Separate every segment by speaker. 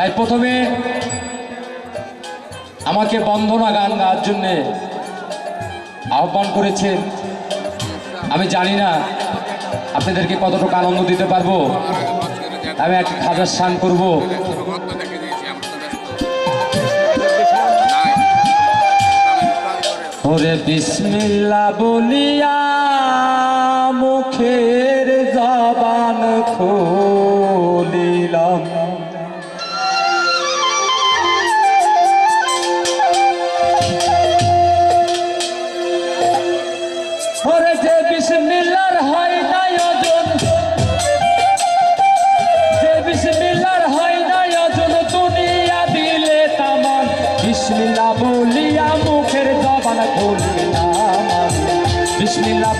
Speaker 1: তাই প্রথমে আমাকে বন্দনা গান গাওয়ার জন্যে আহ্বান করেছেন আমি জানি না আপনাদেরকে কতটুকু আনন্দ দিতে পারব। আমি একটা খাজার স্নান করব। ওরে বিসমিল্লা বলিয়া মুখের জবান খুলিলাম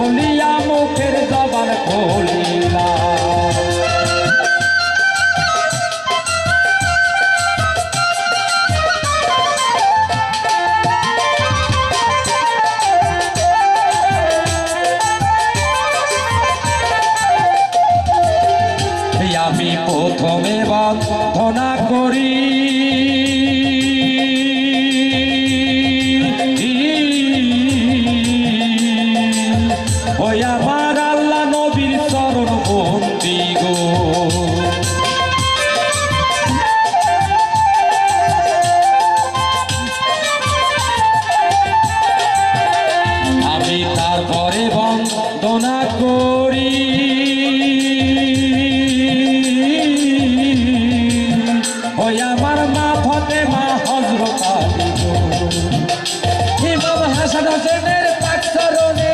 Speaker 1: বিসমিল্লা মুখের জবান খুলিলাম হাসান হোসেনের পাকচরণে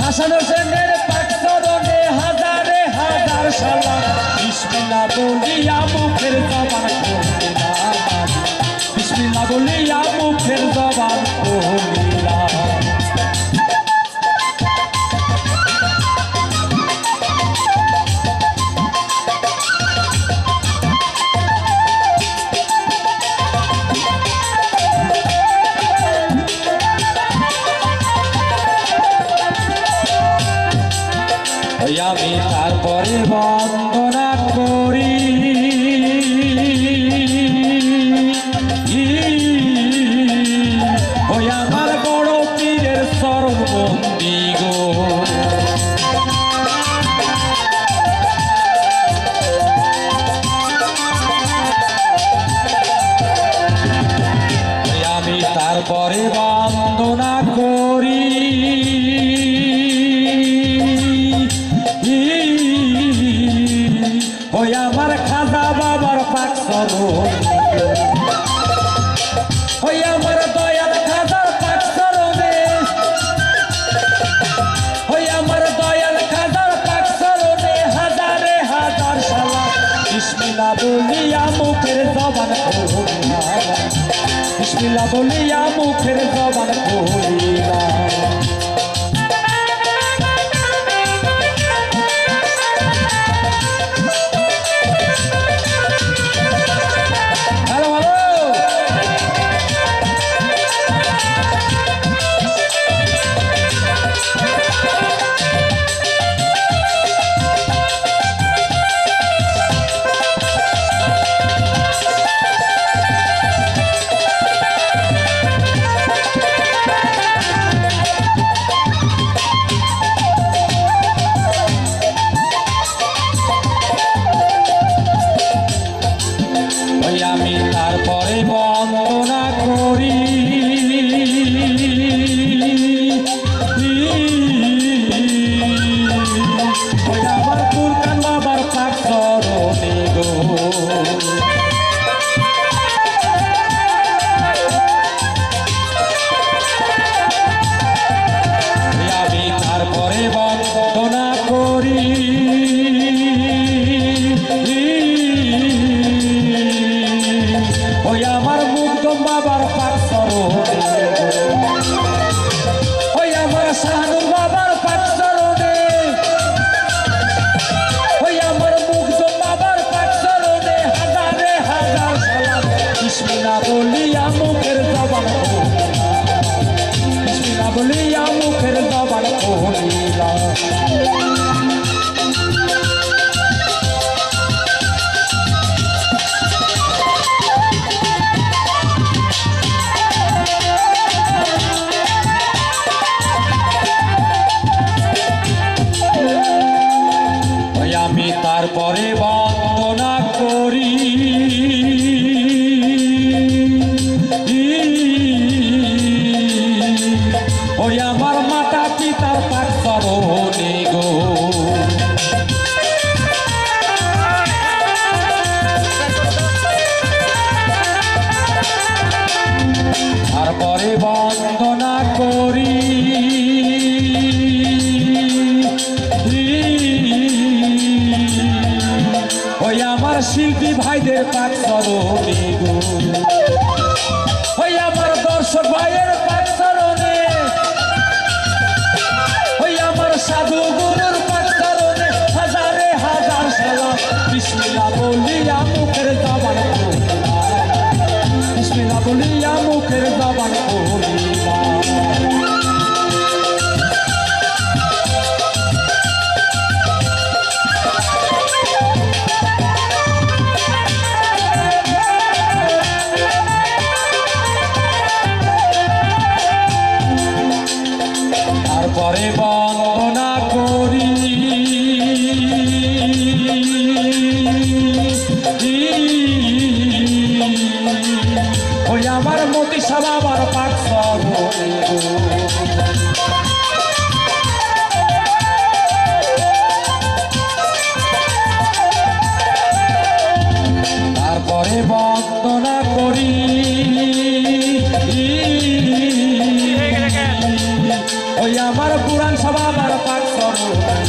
Speaker 1: হাসান হোসেনের পাকচরণে হাজারে হাজার সালাম বিসমিল্লা বলিয়া আমি তারপরে বন্দনা আমার খাজা বাবার পাক ওই আমার দয়াল খাজার পাক চরণে ওই আমার দয়াল খাজার পাক চরণে হাজারে হাজার সালা বিসমিল্লা বলিয়া মুখের জবান খুলিলাম বিসমিল্লা বলিয়া মুখের জবান বিসমিল্লা বলিয়া মুখের দাবান বিসমিল্লা বলিয়া মুখের দাবান তারপরে বাংলা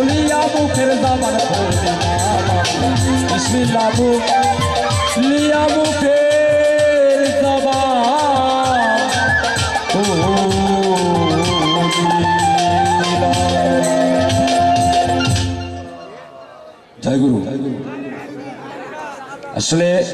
Speaker 1: বলিয়া মুখের দামান বিসমিল্লা মুখ লিয়া মুখের দামান জয় গুরু আসলে